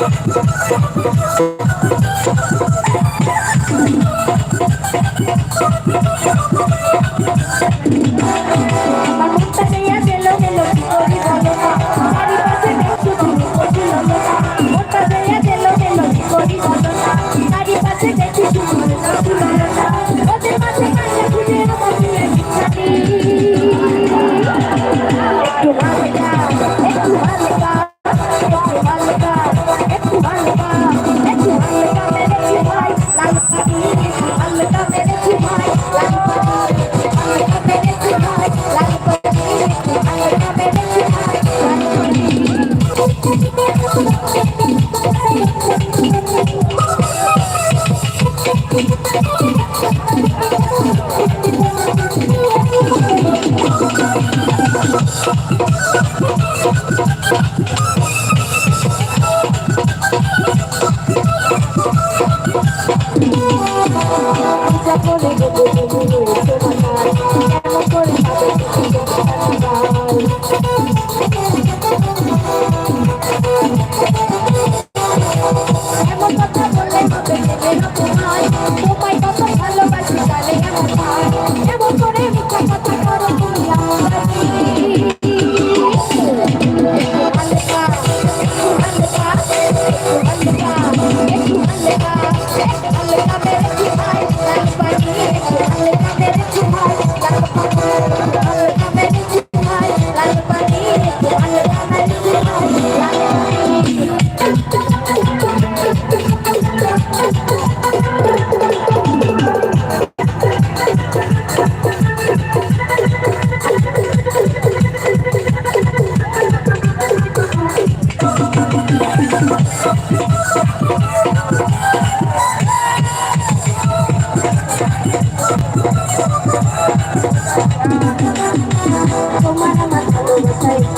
Thank you. আমার ভালোবাসায়।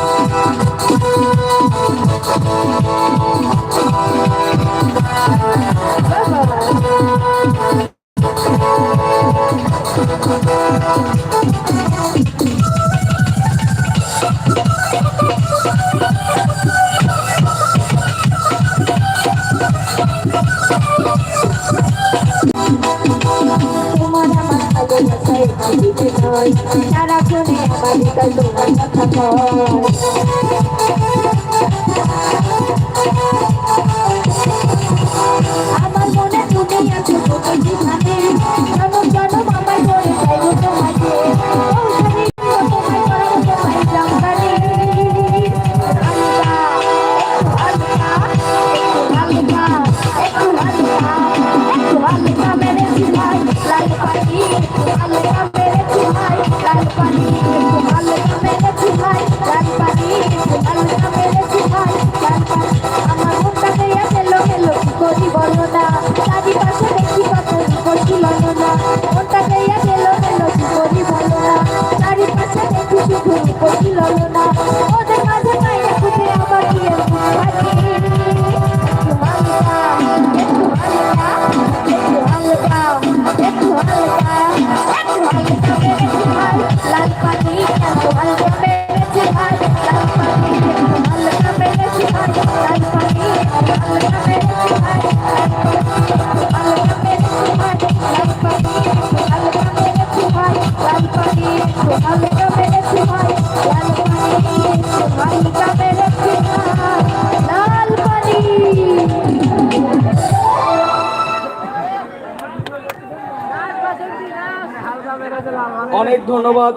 Thank you. কই সারা কোনে আমার কথা কয়। অনেক ধন্যবাদ।